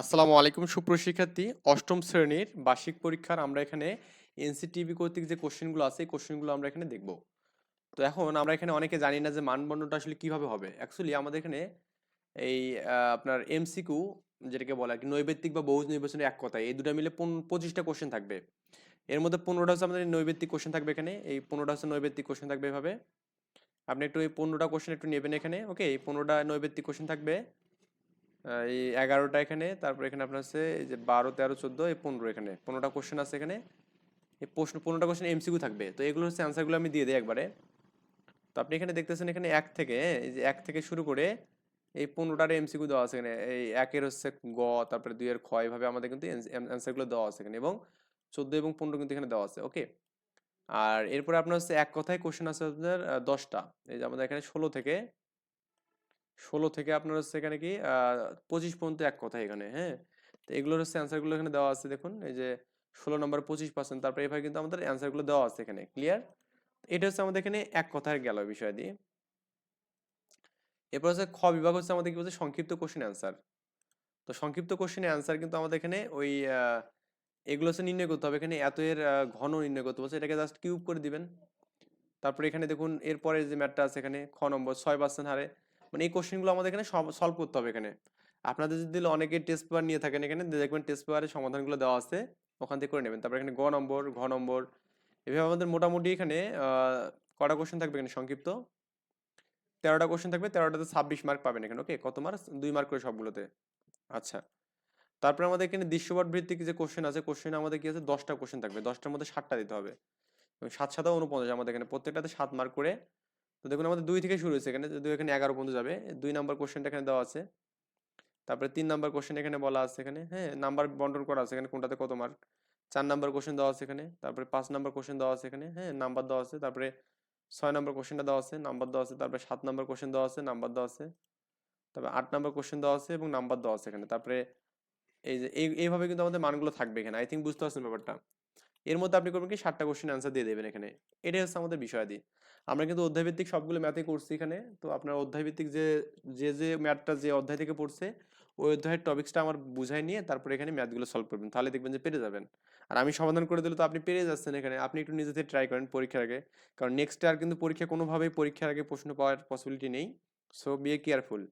আসসালামু আলাইকুম সুপ্রশিক্ষার্থী অষ্টম শ্রেণির বার্ষিক পরীক্ষার আমরা এখানে এনসিটিভি কর্তৃক যে কোশ্চেনগুলো আছে, এই কোশ্চেনগুলো আমরা এখানে দেখব। তো এখন আমরা এখানে অনেকে জানি না যে মানদণ্ডটা আসলে কীভাবে হবে। অ্যাকচুয়ালি আমাদের এখানে এই আপনার এমসিকিউ যেটাকে বলে আর কি, নৈবেত্তিক বা বহু নির্বাচনী এক কথায়, এই দুটো মিলে পঁচিশটা কোশ্চেন থাকবে। এর মধ্যে পনেরোটা হচ্ছে আমাদের নৈবেত্তিক কোশ্চেন থাকবে এখানে। এই পনেরোটা হচ্ছে নৈবেত্তিক কোশ্চেন থাকবে এভাবে। আপনি একটু এই পনেরোটা কোশ্চেন একটু নেবেন এখানে, ওকে? এই পনেরোটা নৈবেত্তিক কোশ্চেন থাকবে। এই এগারোটা এখানে, তারপর এখানে আপনার আছে এই যে বারো, তেরো, চোদ্দ, এই পনেরো এখানে। পনেরোটা কোশ্চেন আছে এখানে। এই প্রশ্ন, পনেরোটা কোশ্চেন এমসিকিউ থাকবে। তো এগুলো হচ্ছে অ্যান্সারগুলো আমি দিয়ে দিই একবারে। তো আপনি এখানে দেখতেছেন এখানে এক থেকে এই যে এক থেকে শুরু করে এই পনেরোটার এমসিকিউ দেওয়া আছে এখানে। এই একের হচ্ছে গ, তারপরে দুইয়ের খ এভাবে আমাদের কিন্তু অ্যান্সারগুলো দেওয়া আছে এখানে। এবং চোদ্দ এবং পনেরো কিন্তু এখানে দেওয়া আছে ওকে আর এরপরে আপনার হচ্ছে এক কথায় কোশ্চেন আছে আপনার দশটা। এই যে আমাদের এখানে ষোলো থেকে ষোলো থেকে আপনার হচ্ছে এখানে কি পঁচিশ পর্যন্ত এক কথা এখানে হ্যাঁ? তো এগুলোর হচ্ছে অ্যান্সারগুলো এখানে দেওয়া আছে দেখুন, এই যে ষোলো নম্বর পঁচিশ পার্সেন্ট তারপরে এভাবে কিন্তু আমাদের অ্যান্সারগুলো দেওয়া আছে এখানে ক্লিয়ার এটা হচ্ছে আমাদের এখানে এক কথায় গেল বিষয় দিয়ে। এরপর হচ্ছে খ বিভাগ হচ্ছে আমাদের কি বলছে, সংক্ষিপ্ত কোশ্চেন অ্যান্সার তো সংক্ষিপ্ত কোশ্চেনের অ্যান্সার কিন্তু আমাদের এখানে ওই এগুলো হচ্ছে নির্ণয় করতে হবে, এখানে এত এর ঘন নির্ণয় করতে বলছে, এটাকে জাস্ট কিউব করে দিবেন। তারপরে এখানে দেখুন এরপরে যে ম্যাটটা আছে এখানে, খ নম্বর ছয় পার্সেন্ট হারে মানে এই কোশ্চেনগুলো আমাদের এখানে সলভ করতে হবে এখানে। আপনাদের যদি অনেকে টেস্ট পেপার নিয়ে থাকেন এখানে দেখবেন টেস্ট পেপারের সমাধানগুলো দেওয়া আছে, ওখান থেকে করে নেবেন। তারপরে এখানে গ নম্বর, ঘ নম্বর, এভাবে আমাদের মোটামুটি এখানে কটা কোশ্চেন থাকবে এখানে সংক্ষিপ্ত? তেরোটা কোশ্চেন থাকবে, তেরোটাতে ছাব্বিশ মার্ক পাবেন এখানে ওকে কত মার্ক দুই মার্ক করে সবগুলোতে। আচ্ছা। তারপরে আমাদের এখানে দৃশ্যপট ভিত্তিক যে কোশ্চেন আছে কোশ্চেন আমাদের কি আছে? দশটা কোশ্চেন থাকবে। দশটার মধ্যে ষাটটা দিতে হবে। এবং সাত সাতা উনপঞ্চাশ আমাদের এখানে প্রত্যেকটাতে সাত মার্ক করে তো দেখুন, আমাদের দুই থেকে শুরু হয়েছে এখানে। দুই এখানে এগারো পর্যন্ত যাবে, দুই নাম্বার কোশ্চেনটা এখানে দেওয়া আছে। তারপরে তিন নাম্বার কোশ্চেন এখানে বলা আছে এখানে হ্যাঁ নাম্বার বন্টন করা আছে এখানে, কোনটাতে কত মার্ক চার নাম্বার কোশ্চেন দেওয়া আছে এখানে, তারপরে পাঁচ নাম্বার কোশ্চেন দেওয়া আছে এখানে হ্যাঁ নাম্বার দেওয়া আছে। তারপরে ছয় নাম্বার কোশ্চেনটা দেওয়া আছে, নাম্বার দেওয়া আছে। তারপরে সাত নাম্বার কোশ্চেন দেওয়া আছে, নাম্বার দেওয়া আছে। তারপরে আট নাম্বার কোশ্চেন দেওয়া আছে এবং নাম্বার দেওয়া আছে এখানে। তারপরে এই যে, এই, এইভাবে কিন্তু আমাদের মানগুলো থাকবে এখানে। আই থিঙ্ক বুঝতে পারছেন ব্যাপারটা। এর মধ্যে আপনি করবেন কি সাতটা কোশ্চেন অ্যান্সার দিয়ে দেবেন এখানে। এটাই হচ্ছে আমাদের বিষয়াদি। আমরা কিন্তু অধ্যায়ভিত্তিক সবগুলো ম্যাথে করছি এখানে। তো আপনার অধ্যায়ভিত্তিক যে যে যে ম্যাথটা যে অধ্যায় থেকে পড়ছে, ওই অধ্যায়ের টপিক্সটা আমার বুঝাই নিয়ে তারপরে এখানে ম্যাথগুলো সলভ করবেন। তাহলে দেখবেন যে পেরে যাবেন। আর আমি সমাধান করে দিলে তো আপনি পেরে যাচ্ছেন এখানে। আপনি একটু নিজে থেকে ট্রাই করেন পরীক্ষার আগে। কারণ নেক্সট আর কিন্তু পরীক্ষা কোনোভাবেই পরীক্ষার আগে প্রশ্ন পাওয়ার পসিবিলিটি নেই। So be careful